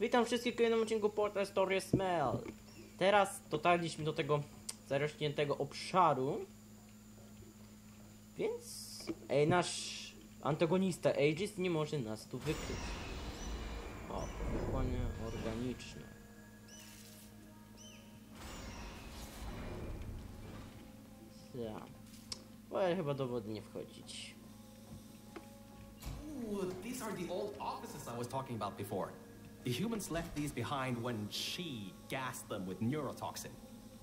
Witam wszystkich w kolejnym odcinku Portal Story Smell. Teraz dotarliśmy do tego zarośniętego obszaru. Więc ej, nasz antagonista Aegis nie może nas tu wykryć. O, powikłanie organiczne. Ja. Wolę chyba do wody nie wchodzić. Ooh, these are the old offices I was talking about before. The humans left these behind when she gassed them with neurotoxin.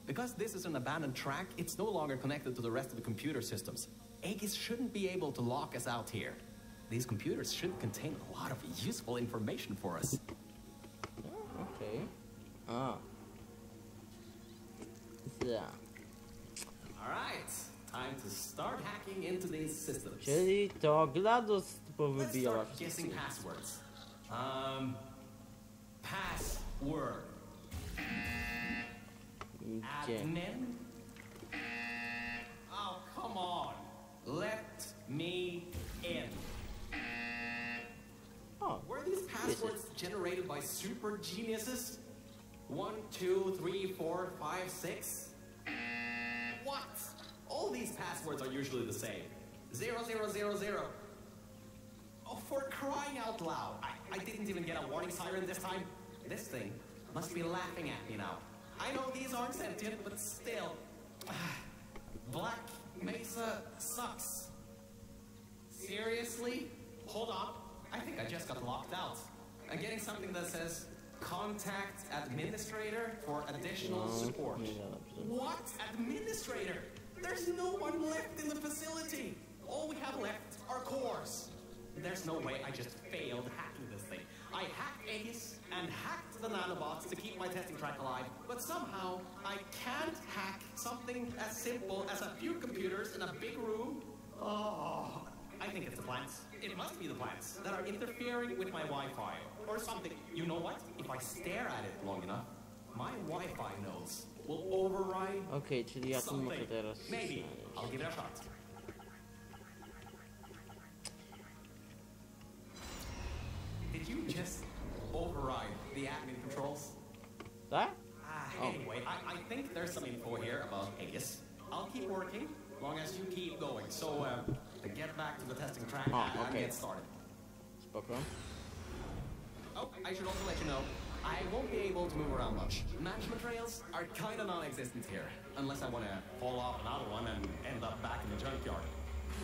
Because this is an abandoned track, it's no longer connected to the rest of the computer systems. Aegis shouldn't be able to lock us out here. These computers should contain a lot of useful information for us. Okay. A. Ja. Alright, time to start hacking into these systems. Czyli to GLaDOS Let's powybijała start guessing passwords. Um, password. Admin? Oh, come on. Let me in. Oh. O, Were these passwords generated by super geniuses? One, two, three, four, five, six? What? All these passwords are usually the same. Zero, zero, zero, zero. Oh, for crying out loud. I, I didn't even get a warning siren this time. This thing must be laughing at me now. I know these aren't sentient, but still. Black Mesa sucks. Seriously? Hold on. I think I just got locked out. I'm getting something that says contact administrator for additional support. What? Administrator? There's no one left in the facility. All we have left are cores. There's no way I just failed hacking this thing. I hacked Aegis and hacked the nanobots to keep my testing track alive, but somehow I can't hack something as simple as a few computers in a big room. Oh, I think it's the plants. It must be the plants that are interfering with my Wi-Fi or something. You know what? If I stare at it long enough, my Wi-Fi nodes will override Okay, czyli ja tu muszę something. teraz Maybe. I'll give it a shot. Did you just override the admin controls? That? Ah, Oh. Anyway, I, I think there's some info here about Aegis. I'll keep working, as long as you keep going. So, uh, to get back to the testing track Oh, and okay. get started. Spoko. Oh, I should also let you know, I won't be able to move around much. Management trails are kind of non-existent here, unless I want to fall off another one and end up back in the junkyard.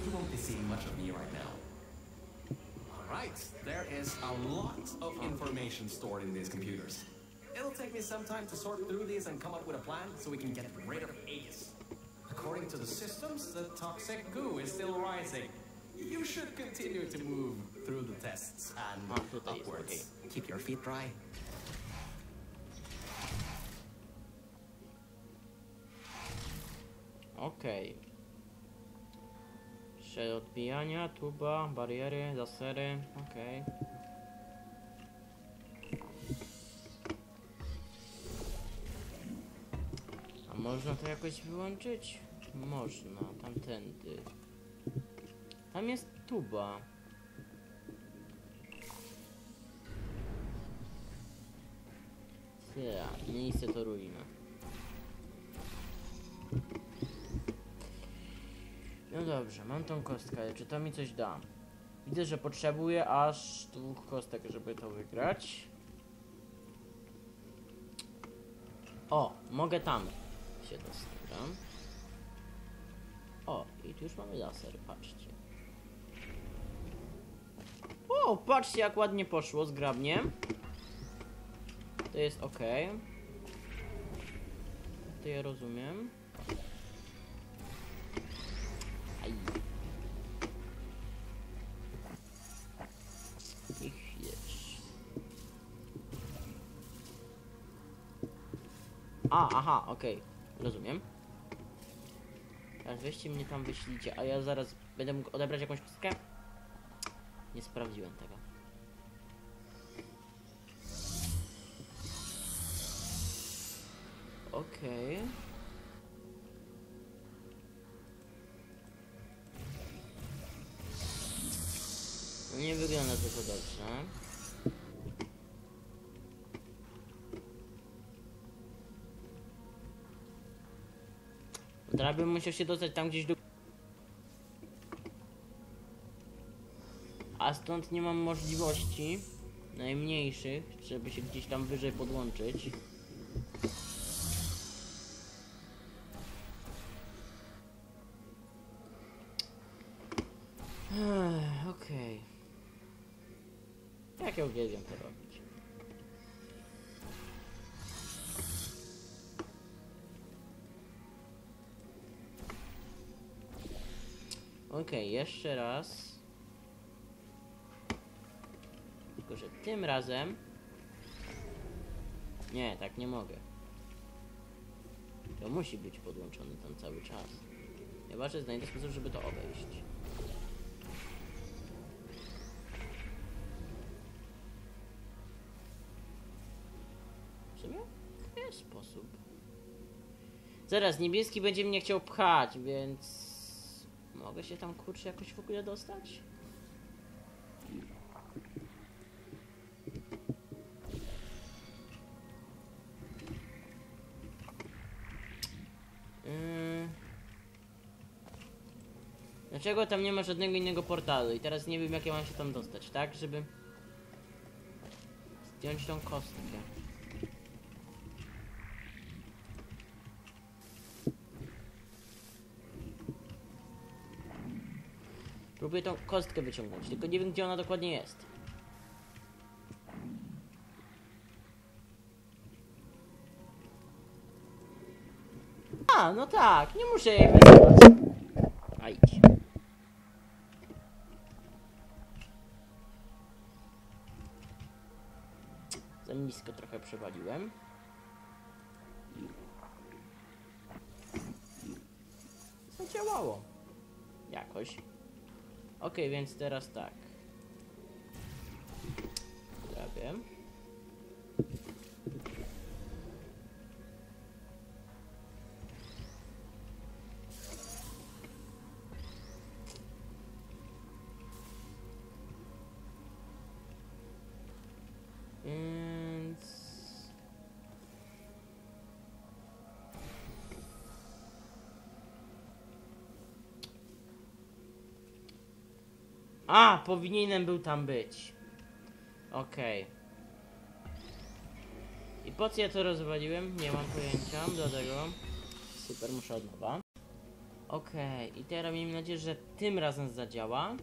You won't be seeing much of me right now. Alright, there is a lot of information stored in these computers. It'll take me some time to sort through these and come up with a plan so we can get rid of Aegis. According to the systems, the toxic goo is still rising. You should continue to move through the tests and upwards. Keep your feet dry. Okej. Jeszcze odbijania, tuba, bariery, lasery. Okej. A można to jakoś wyłączyć? Można, tamtędy. Tam jest tuba. Ja, miejsce to ruina. No dobrze, mam tą kostkę, ale czy to mi coś da? Widzę, że potrzebuję aż dwóch kostek, żeby to wygrać. O, mogę tam się dostać. O, i tu już mamy laser, patrzcie. O, patrzcie jak ładnie poszło, zgrabnie. To jest ok. To ja rozumiem. A, aha, okej. Rozumiem. Teraz weźcie mnie tam wyślijcie, a ja zaraz będę mógł odebrać jakąś kostkę? Nie sprawdziłem tego. Okej. No Nie wygląda to dobrze. Teraz bym musiał się dostać tam gdzieś do... A stąd nie mam możliwości najmniejszych, żeby się gdzieś tam wyżej podłączyć. Okej. Okay. Jak ja uwielbiam to robić. Okej, jeszcze raz. Tylko, że tym razem... Nie, tak nie mogę. To musi być podłączony tam cały czas. Chyba, że znajdę sposób, żeby to obejść. Zaraz, niebieski będzie mnie chciał pchać, więc... Mogę się tam kurczę jakoś w ogóle dostać? Yy. Dlaczego tam nie ma żadnego innego portalu? I teraz nie wiem jak ja mam się tam dostać, tak? Żeby zdjąć tą kostkę. Próbuję tą kostkę wyciągnąć, tylko nie wiem gdzie ona dokładnie jest. A, no tak, nie muszę jej idź. Za nisko trochę przewaliłem. Zadziałało. Jakoś. Okej, więc teraz tak. A, powinienem był tam być. Okej. I po co ja to rozwaliłem? Nie mam pojęcia, dlatego super, muszę od nowa. Okej, i teraz miejmy nadzieję, że tym razem zadziała.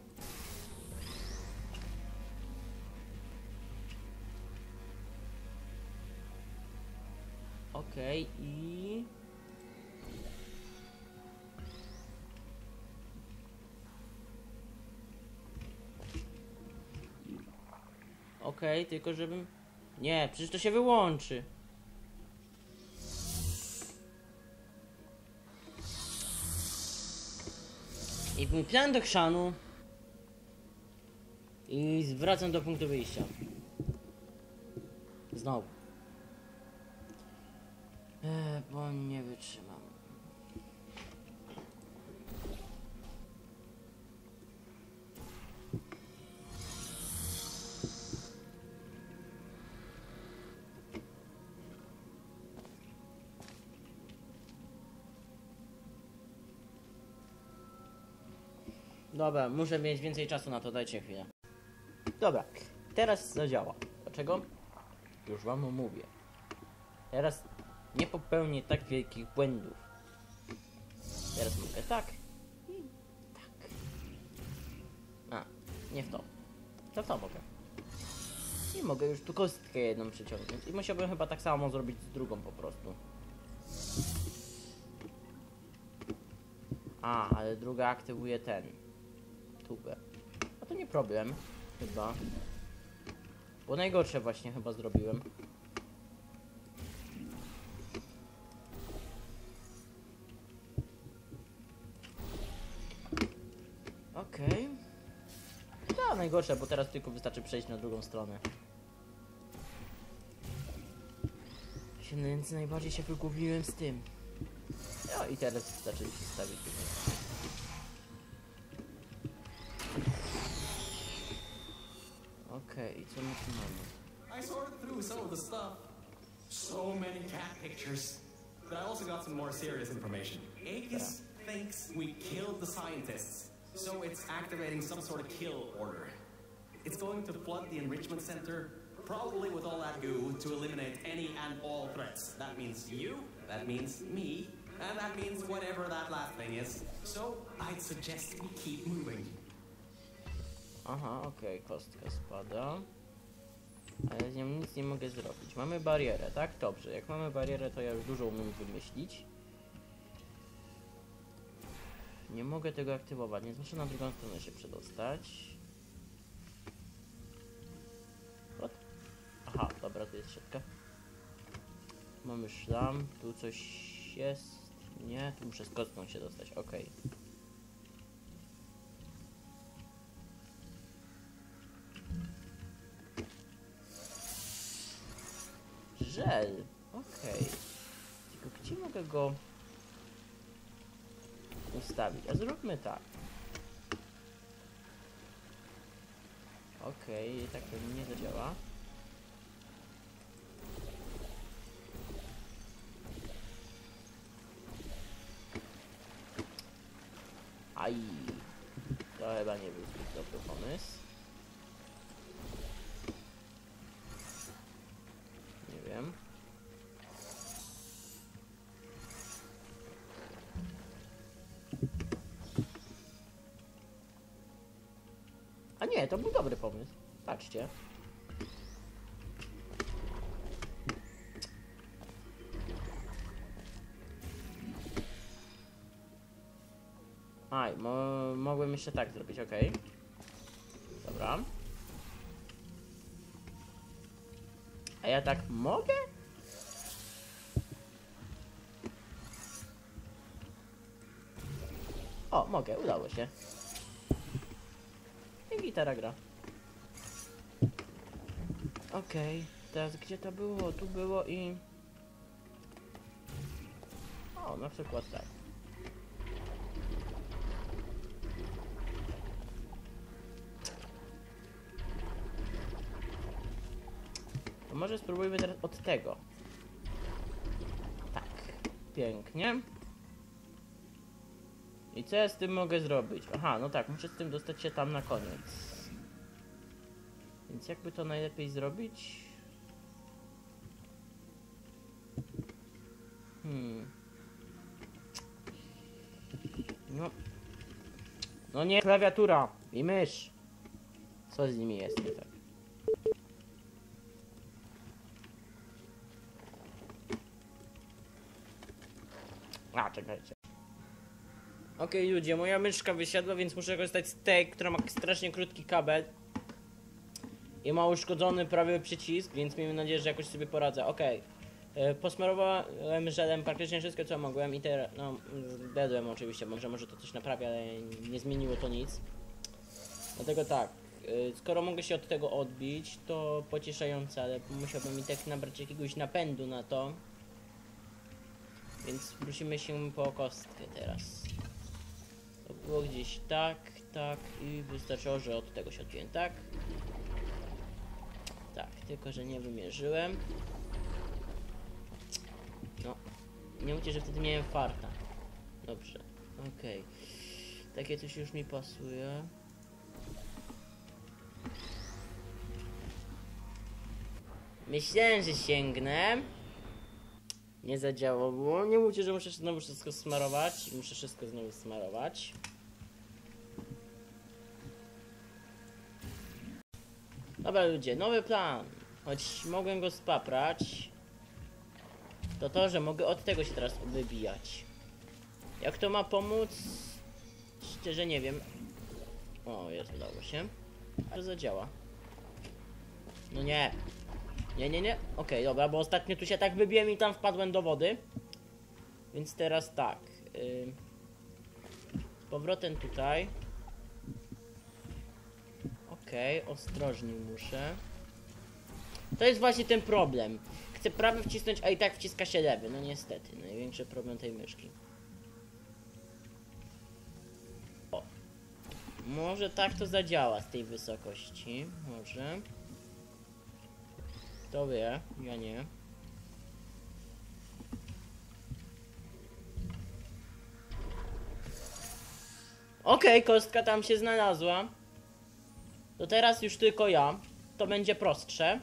Okej, i... Okej, tylko żebym... Nie, przecież to się wyłączy. I mój plan do chrzanu. I wracam do punktu wyjścia. Znowu. Eee, bo nie wytrzymam. Dobra, muszę mieć więcej czasu na to, dajcie chwilę. Dobra, teraz zadziała. Dlaczego? Już wam mówię. Teraz nie popełnię tak wielkich błędów. Teraz mogę tak i tak. A, nie w to. To w to mogę. I mogę już tu kostkę jedną przyciągnąć. I musiałbym chyba tak samo zrobić z drugą po prostu. A, ale druga aktywuje ten. Tubę. A to nie problem. Chyba. Bo najgorsze właśnie chyba zrobiłem. Okej. Okay. najgorsze, bo teraz tylko wystarczy przejść na drugą stronę. Się, najbardziej się wygubiłem z tym. No i teraz wystarczy się stawić. I? I sorted through some of the stuff. So many cat pictures. But I also got some more serious information. Aegis thinks we killed the scientists, so it's activating some sort of kill order. It's going to flood the enrichment center, probably with all that goo, to eliminate any and all threats. That means you, that means me, and that means whatever that last thing is. So I'd suggest we keep moving. Aha, okej, kostka spada. Ale z nią nic nie mogę zrobić. Mamy barierę, tak? Dobrze, jak mamy barierę, to ja już dużo umiem wymyślić. Nie mogę tego aktywować, więc muszę na drugą stronę się przedostać. What? Aha, dobra, tu jest siatka. Mamy szlam, tu coś jest. Nie, tu muszę z kostką się dostać, okej. Żel. Go ustawić? A zróbmy tak. Okej, tak to nie zadziała. Aj. To chyba nie był nie, to był dobry pomysł. Patrzcie. Aj, mo mogłem jeszcze tak zrobić, okej. Dobra. A ja tak mogę? O, mogę, udało się. Gitara gra. Okej, teraz gdzie to było? Tu było i... O, na przykład tak. To może spróbujmy teraz od tego. Tak, pięknie. I co ja z tym mogę zrobić? Aha, no tak, muszę z tym dostać się tam na koniec. Więc jakby to najlepiej zrobić? Hmm. No. No nie, klawiatura i mysz. Co z nimi jest nie tak? A, czekajcie. Okej ludzie, moja myszka wysiadła, więc muszę korzystać z tej, która ma strasznie krótki kabel. I ma uszkodzony prawy przycisk, więc miejmy nadzieję, że jakoś sobie poradzę. Okej. Okay. Posmarowałem żelem praktycznie wszystko co mogłem i teraz, no, dedłem oczywiście, może może to coś naprawia, ale nie zmieniło to nic. Dlatego tak, y, skoro mogę się od tego odbić, to pocieszające, ale musiałbym i tak nabrać jakiegoś napędu na to. Więc musimy się po kostkę teraz. To było gdzieś tak, tak i wystarczyło, że od tego się odbiłem, tak? Tak, tylko że nie wymierzyłem. No, nie mówcie, że wtedy miałem farta. Dobrze, okej. Takie coś już mi pasuje. Myślałem, że sięgnę. Nie zadziałało. Nie mówcie, że muszę znowu wszystko smarować. Muszę wszystko znowu smarować. Dobra ludzie, nowy plan. Choć mogłem go spaprać. To to, że mogę od tego się teraz wybijać. Jak to ma pomóc? Szczerze nie wiem. O, jest, udało się. Ale zadziała. No nie. Nie, nie, nie. Okej, dobra, bo ostatnio tu się tak wybiłem i tam wpadłem do wody. Więc teraz tak. Yy, z powrotem tutaj. Okej, ostrożnie muszę. To jest właśnie ten problem. Chcę prawy wcisnąć, a i tak wciska się lewy. No niestety, największy problem tej myszki. O. Może tak to zadziała z tej wysokości. Może. Kto wie? Ja nie. Okej, okay, kostka tam się znalazła. To teraz już tylko ja. To będzie prostsze.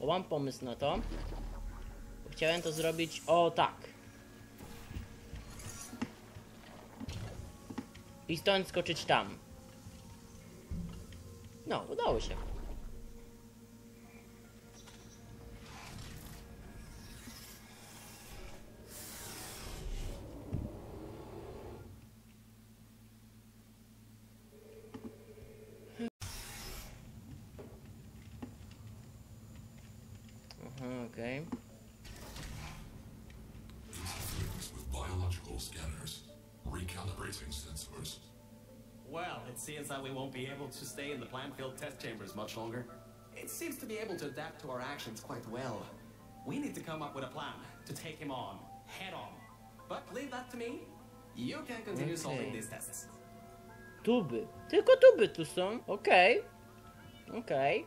Bo mam pomysł na to. Chciałem to zrobić o tak. I stąd skoczyć tam. No, udało się. To stay in the plant-filled test chambers much longer. It seems to be able to adapt to our actions quite well. We need to come up with a plan to take him on, head on. But leave that to me. You can continue solving these tests. Tuby. Tylko tuby tu są. Okej. Okay. Okej.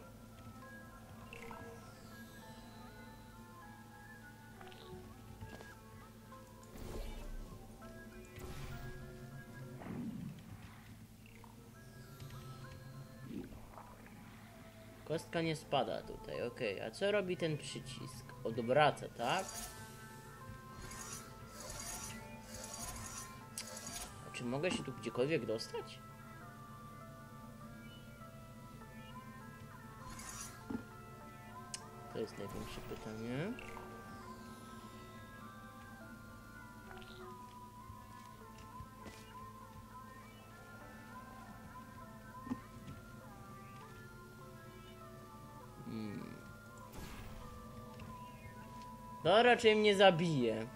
Kostka nie spada tutaj, okej. A co robi ten przycisk? Odwraca, tak? A czy mogę się tu gdziekolwiek dostać? To jest największe pytanie. To raczej mnie zabije.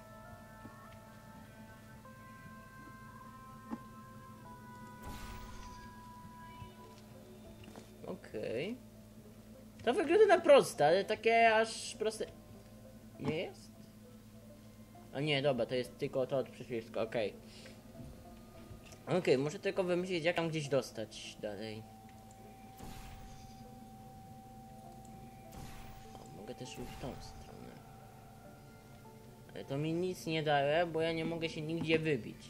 Okej. To wygląda na proste, ale takie aż proste. Nie jest? A nie, dobra, to jest tylko to od przycisku, okej. Okej, muszę tylko wymyślić, jak tam gdzieś dostać dalej. O, mogę też iść w tą stronę. To mi nic nie daje, bo ja nie mogę się nigdzie wybić.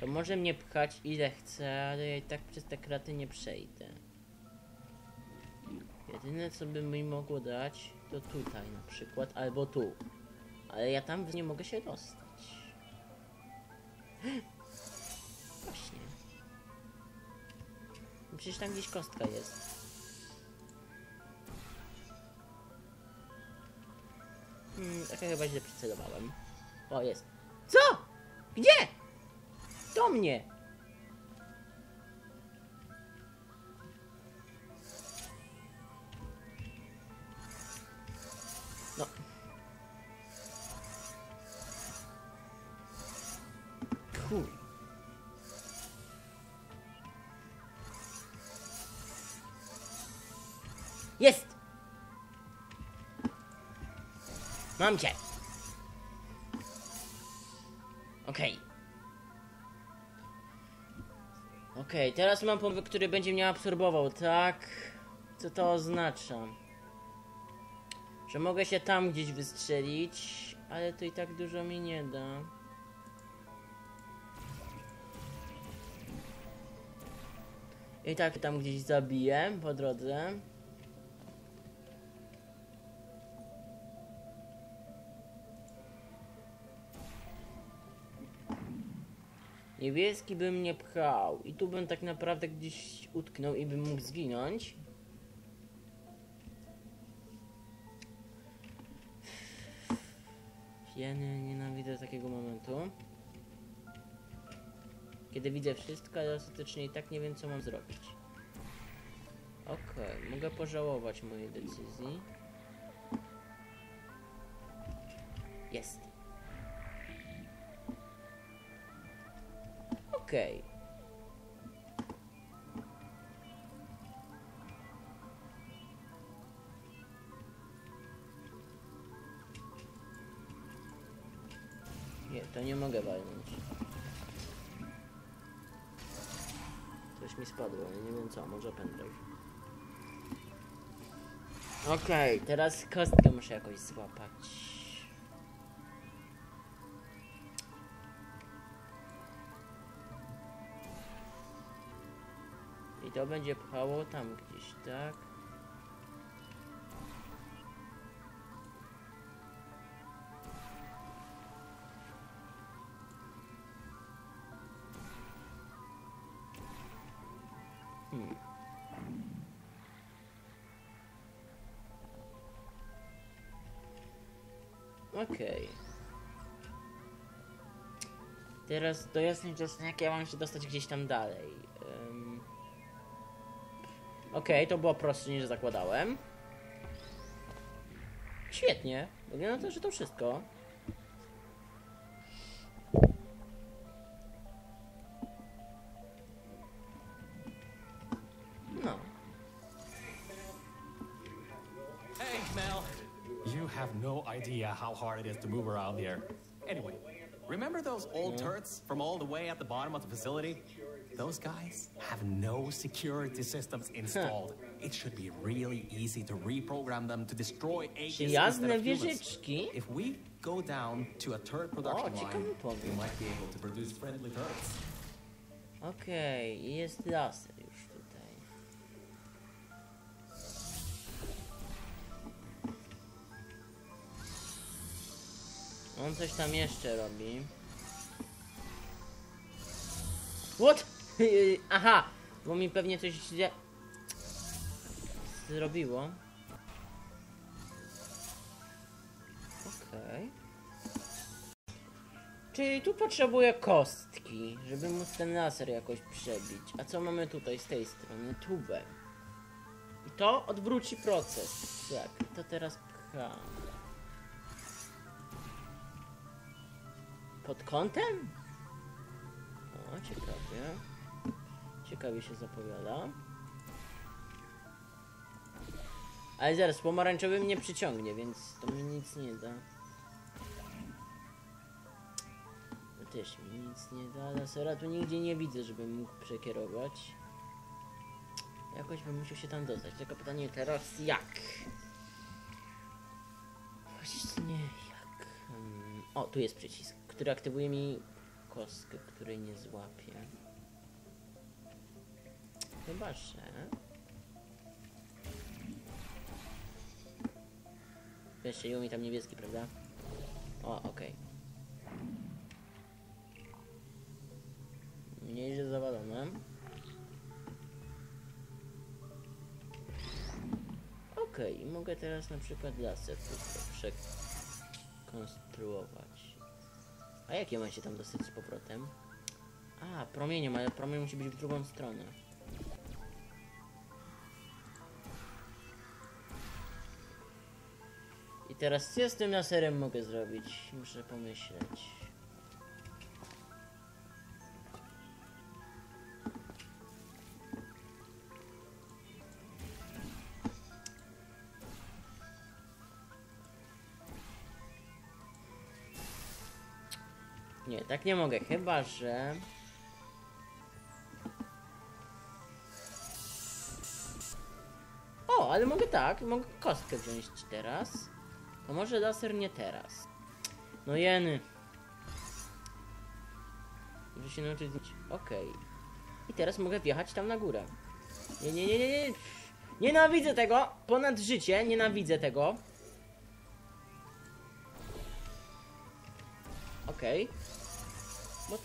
To może mnie pchać ile chcę, ale ja i tak przez te kraty nie przejdę. Jedyne co by mi mogło dać to tutaj na przykład, albo tu. Ale ja tam nie mogę się dostać. Właśnie. Przecież tam gdzieś kostka jest. Hmm, tak chyba źle przycelowałem. O, jest. Co? Gdzie? Do mnie! Mam cię! Okej. Okej, teraz mam pomysł, który będzie mnie absorbował, tak? Co to oznacza? Że mogę się tam gdzieś wystrzelić, ale to i tak dużo mi nie da. I tak tam gdzieś zabiję po drodze. Niebieski by mnie pchał i tu bym tak naprawdę gdzieś utknął i bym mógł zginąć. Ja nie, nienawidzę takiego momentu. Kiedy widzę wszystko, ale ostatecznie i tak nie wiem co mam zrobić. Okej, mogę pożałować mojej decyzji. Jest. Okej. Nie, to nie mogę walnąć. Coś mi spadło, ale nie wiem co, może pendrive. Okej, teraz kostkę muszę jakoś złapać. To będzie pchało tam gdzieś, tak? Hmm. Okej. Teraz do jasnej czasem jak ja mam się dostać gdzieś tam dalej. Ym... Okej, to było prostsze niż zakładałem. Świetnie. Wygląda na to, że to wszystko. No. Hey, Mel. You have no idea how hard it is to move around here. Anyway, remember those old mm. turrets from all the way at the bottom of the facility? Those guys have no security systems installed. it should be really easy to reprogram them to destroy Aegis instead of humans. If we go down to a turret production ciekawy line, we might be able to produce friendly turrets. Okej, i jest laser już tutaj. On coś tam jeszcze robi. What? Aha! Bo mi pewnie coś źle... Zrobiło. Okej. Czyli tu potrzebuję kostki, żeby móc ten laser jakoś przebić. A co mamy tutaj z tej strony? Tubę. I to odwróci proces. Tak, to teraz pcham. Pod kątem? O, ciekawie. Ciekawie się zapowiada. Ale zaraz, pomarańczowy mnie przyciągnie, więc to mi nic nie da. To też mi nic nie da. Lasera tu nigdzie nie widzę, żebym mógł przekierować. Jakoś bym musiał się tam dostać. Tylko pytanie teraz jak? Właśnie jak? Hmm. O, tu jest przycisk, który aktywuje mi kostkę, której nie złapię. Chyba, że... Jeszcze mi tam niebieski, prawda? O, okej. Nieźle zawalone. Okej, mogę teraz na przykład laser przekonstruować. A jak ja mam się tam dostać z powrotem? A, promieniem, ale promień musi być w drugą stronę. Teraz co z tym laserem mogę zrobić? Muszę pomyśleć. Nie, tak nie mogę, chyba że... O, ale mogę tak, mogę kostkę wziąć teraz. To może laser nie teraz. No jeny. Muszę się nauczyć... Okej. I teraz mogę wjechać tam na górę. Nie, nie, nie, nie, nie. Nienawidzę tego! Ponad życie, nienawidzę tego. Okej. What?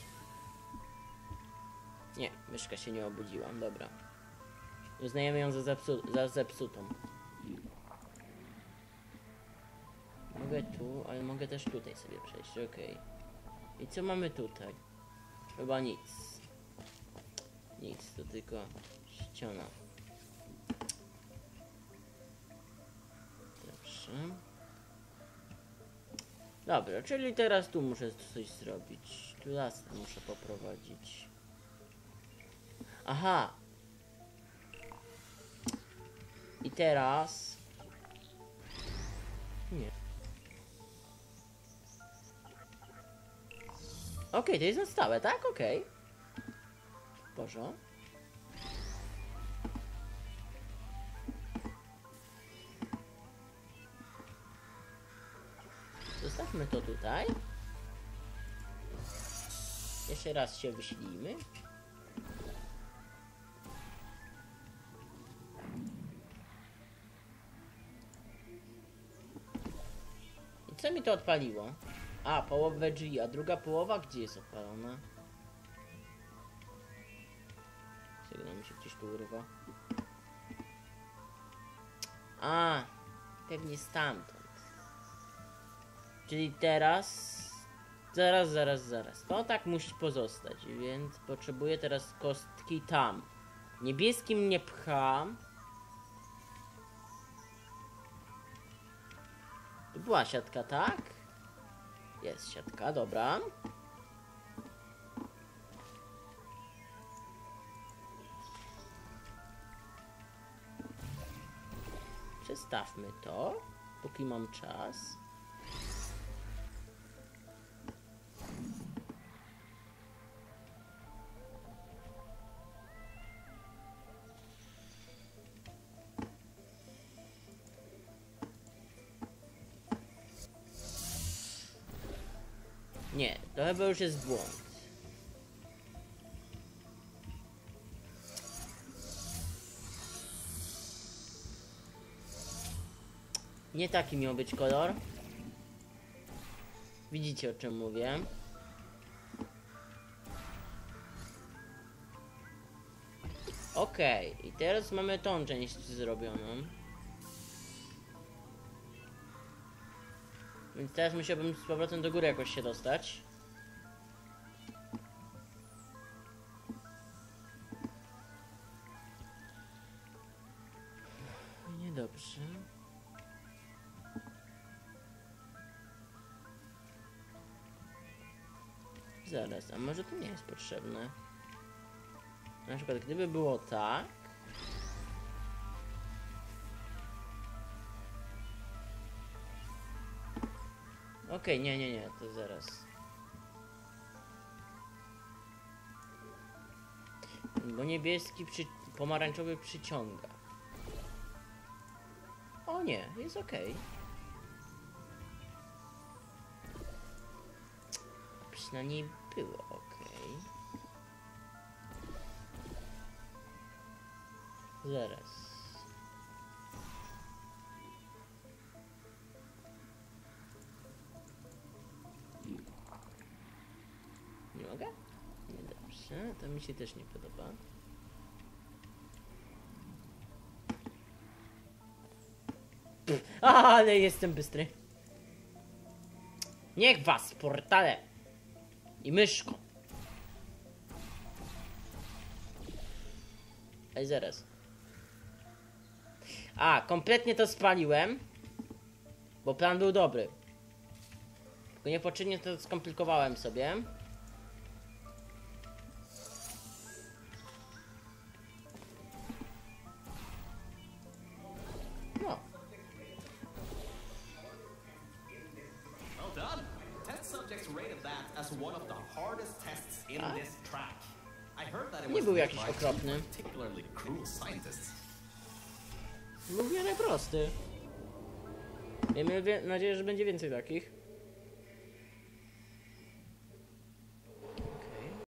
Nie, myszka się nie obudziła, dobra. Uznajemy ją za, zepsu za zepsutą. Mogę tu, ale mogę też tutaj sobie przejść, okej. I co mamy tutaj? Chyba nic. Nic, to tylko ściana. Dobrze. Dobra, czyli teraz tu muszę coś zrobić. Tu las muszę poprowadzić. Aha. I teraz... Nie. Okej, okay, to jest na stałe, tak? Okej. Okay. Bożo. Zostawmy to tutaj. Jeszcze raz się wyślijmy. I co mi to odpaliło? A, połowę drzwi, a druga połowa gdzie jest odpalona? Sygnał mi się gdzieś tu urywa. A, pewnie stamtąd. Czyli teraz... Zaraz, zaraz, zaraz. To tak musi pozostać, więc potrzebuję teraz kostki tam. Niebieskim nie pcham. Była siatka, tak? Jest siatka, dobra. Przestawmy to, póki mam czas. Nie, to chyba już jest błąd. Nie taki miał być kolor. Widzicie o czym mówię. Okej, i teraz mamy tą część zrobioną. Więc teraz musiałbym z powrotem do góry jakoś się dostać. Niedobrze. Zaraz, a może to nie jest potrzebne? Na przykład gdyby było tak... Okej, nie, nie, nie, to zaraz. Bo niebieski, przy... pomarańczowy przyciąga. O nie, jest okej. Przynajmniej było okej. Zaraz. To mi się też nie podoba. Ale jestem bystry. Niech was, portale! I myszką. Ej, zaraz. A, kompletnie to spaliłem. Bo plan był dobry. Tylko niepoczynnie to skomplikowałem sobie. Okropny. Był wiele prosty. Miejmy nadzieję, że będzie więcej takich.